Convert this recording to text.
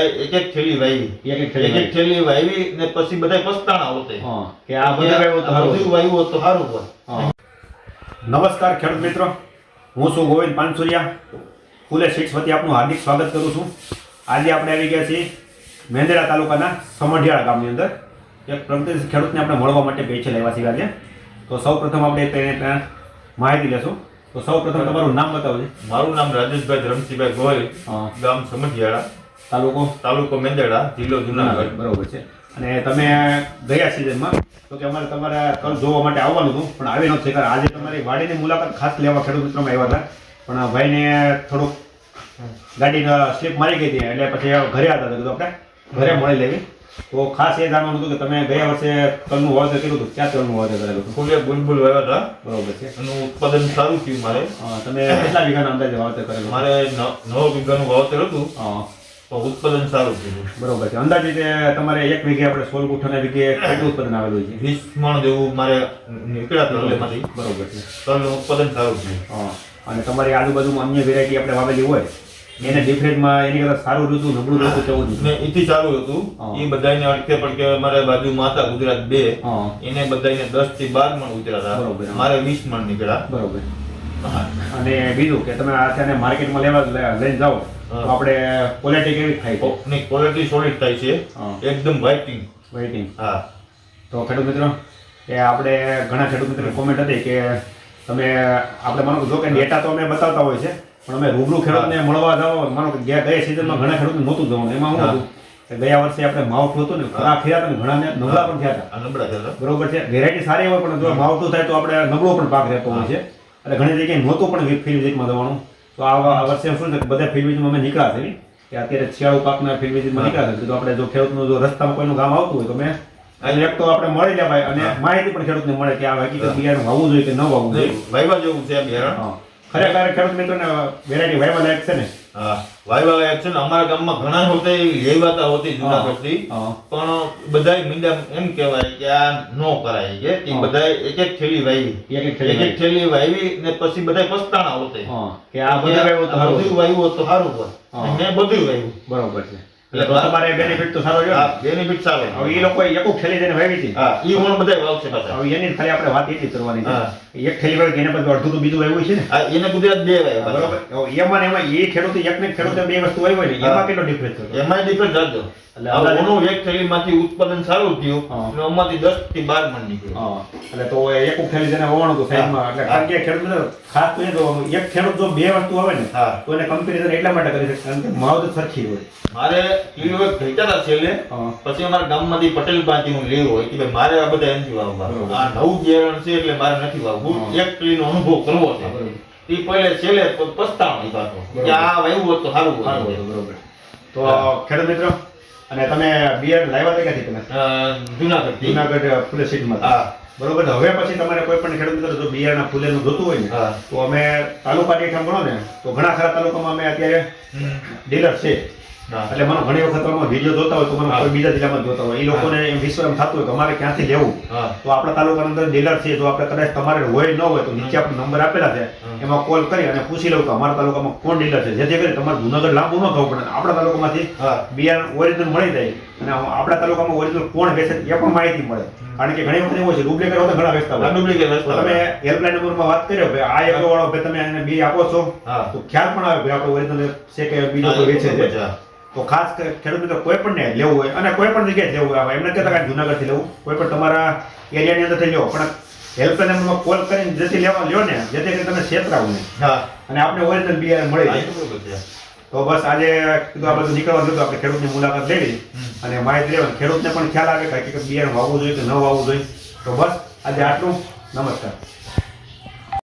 એક એક થેલી વાવી એક એક થેલી એક થેલી વાવી ને પછી બધા પસ્તાણા હોતે. કે આ બધા વાવ્યું હોત તો સારું હોય. નમસ્કાર ખેડૂત મિત્રો. હું છું ગોવિંદ પાનસુરિયા. ફૂલે સિક્સ વતી આપનું હાર્દિક સ્વાગત કરું છું. આજે આપણે આવી ગયા છીએ મેંદરા તાલુકાના સમઢિયાળા ગામની અંદર. એક પ્રગતિશીલ ખેડૂતને આપણે મળવા માટે પૈસે લેવા છીએ આજે. તો સૌ પ્રથમ આપણે તેને ત્યાં માહિતી લેશું. તો સૌ પ્રથમ તમારું નામ બતાવજો. મારું નામ રાજેશભાઈ ધરમસિંહભાઈ ગોયલ ગામ સમઢિયાળા. તાલુકો? તાલુકો મેંદરડા જિલ્લો જુનાગઢ. બરોબર છે. અને તમે ગયા સિઝનમાં તો કે અમારે તમારે કલ જોવા માટે આવવાનું હતું પણ આવી નથી કારણ આજે તમારી વાડીની મુલાકાત ખાસ લેવા ખેડૂત મિત્રોમાં આવ્યા હતા. પણ ભાઈને થોડુંક ગાડીના સ્લીપ મારી ગઈ હતી એટલે પછી ઘરે હતા કીધું આપણે ઘરે મળી લેવી. તો ખાસ એ જાણવાનું હતું કે તમે ગયા વર્ષે તલનું વાવેતર કર્યું હતું ક્યાં તલનું વાવેતર કરેલું હતું? ફૂલે બુલબુલ વાવ્યા હતા. બરોબર છે. એનું ઉત્પાદન સારું થયું મારે. તમે કેટલા વીઘાના અંદાજે વાવેતર કરેલું? મારે નવ વીઘાનું વાવતર હતું. ઉત્પાદન સારું થયું. બરોબર છે. અંદાજે તમારે એક વીઘે આપણે સોળ ગુઠાના વીઘે કેટલું ઉત્પાદન આવેલું છે? વીસ મણ જેવું મારે નીકળ્યા એમાંથી બરોબર છે. તો ઉત્પાદન સારું થયું. હા. અને તમારી આજુબાજુમાં અન્ય વેરાયટી આપણે વાવેલી હોય એને ડિફરન્ટમાં એની કરતાં સારું ઋતુ નબળું કેવું ને હતું એથી સારું હતું. એ બધાને અડકે કે મારે બાજુ માતા ગુજરાત બે. એને બધાને દસથી બાર મણ ઉતર્યા બરોબર. હતા મારે વીસ મણ નીકળ્યા. બરોબર. અને બીજું કે તમે અત્યારે માર્કેટમાં લેવા લઈને જાઓ તો આપણે ક્વોલિટી કેવી થાય છે? ની ક્વોલિટી સોલિડ થાય છે. એકદમ વ્હાઇટિંગ વાઇટિંગ હા. તો ખેડૂત મિત્રો કે આપણે ઘણા ખેડૂત મિત્રો કોમેન્ટ હતી કે તમે આપણે માનો જો કે ડેટા તો અમે બતાવતા હોય છે પણ અમે રૂબરૂ ખેડૂતને મળવા જાઓ. માનો કે ગયા ગયા સિઝનમાં ઘણા ખેડૂતને નહોતું જવાનું. એમાં હું હતું કે ગયા વર્ષે આપણે માવઠું હતું ને ખરાબ થયા હતા ને ઘણાને નબળા પણ થયા હતા. બરોબર છે? વેરાયટી સારી હોય પણ જો માવઠું થાય તો આપણે નબળો પણ પાક રહેતો હોય છે. અને ઘણી જગ્યાએ નહોતું પણ ફીલ્ડ વિઝિટમાં જવાનું. તો આ વર્ષે શું છે બધા ફીલ્ડ વિઝિટમાં અમે નીકળ્યા છે કે અત્યારે શિયાળુ પાકના ફીલ્ડ વિઝિટમાં નીકળ્યા છે તો આપણે જો ખેડૂતનું જો રસ્તામાં કોઈનું ગામ આવતું હોય તો મેં એટલે એક તો આપણે મળી લેવાય અને માહિતી પણ ખેડૂતને મળે કે આ હકીકત બિયારણ વાવવું જોઈએ કે ન વાવવું જોઈએ. વાવવા જેવું છે બિયારણ. ખરેખર ખેડૂત મિત્રોને વેરાયટી વાવવા લાયક છે ને? હા. વાયવા એક્શન છે અમારા ગામમાં ઘણા હોતે લેવાતા હોતી જુનાગઢથી. પણ બધાય મીંડા એમ કહેવાય કે આ નો કરાય કે કે બધાય એક એક થેલી વાવી એક એક થેલી વાવી ને પછી બધાય પસ્તાણા હોતે. કે આ બધું વાવ્યું તો સારું. બધું વાવ્યું હોત તો સારું હોત હા. મેં બધું વાવ્યું બરોબર છે. એટલે તો તમારે બેનિફિટ તો સારો રહ્યો બેનિફિટ સારો. હવે એ લોકો એક ખેલી જઈને વાવી હતી. હા બધાય વાવશે પાછા. હવે એની ખાલી આપણે વાત એટલી કરવાની છે. એક થેલી વાળી એના પછી અડધું તો બીજું વાવ્યું છે ને. એને ગુજરાત બે. બરોબર. એમાં એમાં એ ખેડૂતે એક ને ખેડૂતે બે વસ્તુ વાવી ને એમાં કેટલો ડિફરન્સ હતો એમાંય ડિફરન્સ રાખજો એટલે ઓનું એક થેલીમાંથી ઉત્પાદન સારું થયું. અને આમાંથી દસથી બાર મણ નીકળ્યું. એટલે તો એ એક ખેલી જેને વવાણું સાઈડમાં. એટલે કારણ કે ખેડૂત ખાસ તો એ એક ખેડૂત જો બે વસ્તુ આવે ને હા. તો એને કમ્પેરિઝન એટલા માટે કરી શકે કારણ કે માવજત સરખી હોય. મારે એક ભેટા છેલ્લે પછી અમારા ગામમાંથી પટેલ પાંચી નું લેવું હોય. કે મારે આ બધા એનથી વાવવા. આ નવું બિયારણ છે એટલે મારે નથી વાવવું. એક નો અનુભવ કરવો છે. એ પહેલે છેલ્લે પ- પાછો કે આ વાવ્યું હોત તો સારું બરોબર. તો ખેડૂત મિત્રો અને તમે બિયર લાવ્યા હતા ક્યાંથી તમે? જુનાગઢ જુનાગઢ ફૂલે સીટમાં હા. બરોબર. હવે પછી તમારે કોઈ પણ ખેડૂત મિત્રો જો ફૂલે ફૂલેનું જોતું હોય ને તો અમે તાલુકા દીઠ આમ ગણો ને તો ઘણા ખરા તાલુકામાં અમે અત્યારે ડીલર છે. એટલે મને ઘણી વખત તમે વીડિયો જોતા હોય તો મને કોઈ બીજા જિલ્લામાં જોતા હોય. એ લોકોને એમ વિશ્વ એમ થતું હોય કે અમારે ક્યાંથી લેવું? તો આપણા તાલુકાની અંદર ડીલર છે જો આપણે કદાચ તમારે હોય ન હોય તો નીચે આપણે નંબર આપેલા છે. એમાં કોલ કરી અને પૂછી લઉં કે અમારા તાલુકામાં કોણ ડીલર છે? જેથી કરી તમારે જુનાગઢ લાંબુ ન થવું પડે. આપણા તાલુકામાંથી બિયારણ ઓરિજિનલ મળી જાય. અને આપણા તાલુકામાં ઓરિજિનલ કોણ વેચે એ પણ માહિતી મળે. કારણ કે ઘણી વખત એવું હોય છે ડુપ્લિકેટ હોતા ઘણા વેચતા હોય. ડુપ્લિકેટ તમે હેલ્પલાઇન નંબરમાં વાત કર્યો ભાઈ આ એગ્રો વાળો ભાઈ તમે એને બી આપો છો તો ખ્યાલ પણ આવે ભાઈ આપણે ઓરિજિનલ છે કે બીજો કોઈ વેચે છે. તો ખાસ કરી ખેડૂત મિત્રો કોઈ પણ ને લેવું હોય અને કોઈ પણ જગ્યાએ લેવું હોય એમને કહેતા કાંઈ જુનાગઢથી લેવું કોઈ પણ તમારા એરિયાની અંદરથી લેવો પણ હેલ્પલાઇન નંબરમાં કોલ કરીને જેથી લેવા લ્યો ને જેથી કરીને તમે છેતરાવું નહીં. હા. અને આપણે ઓરિજિનલ બિયારણ મળી જાય. તો બસ આજે કીધું આ બધું નીકળવાનું હતું આપણે ખેડૂતની મુલાકાત લેવી. અને માહિતી લેવાની. ખેડૂતને પણ ખ્યાલ આવે કે હકીકત બિયારણ વાવવું જોઈએ કે ન વાવવું જોઈએ. તો બસ આજે આટલું. નમસ્કાર.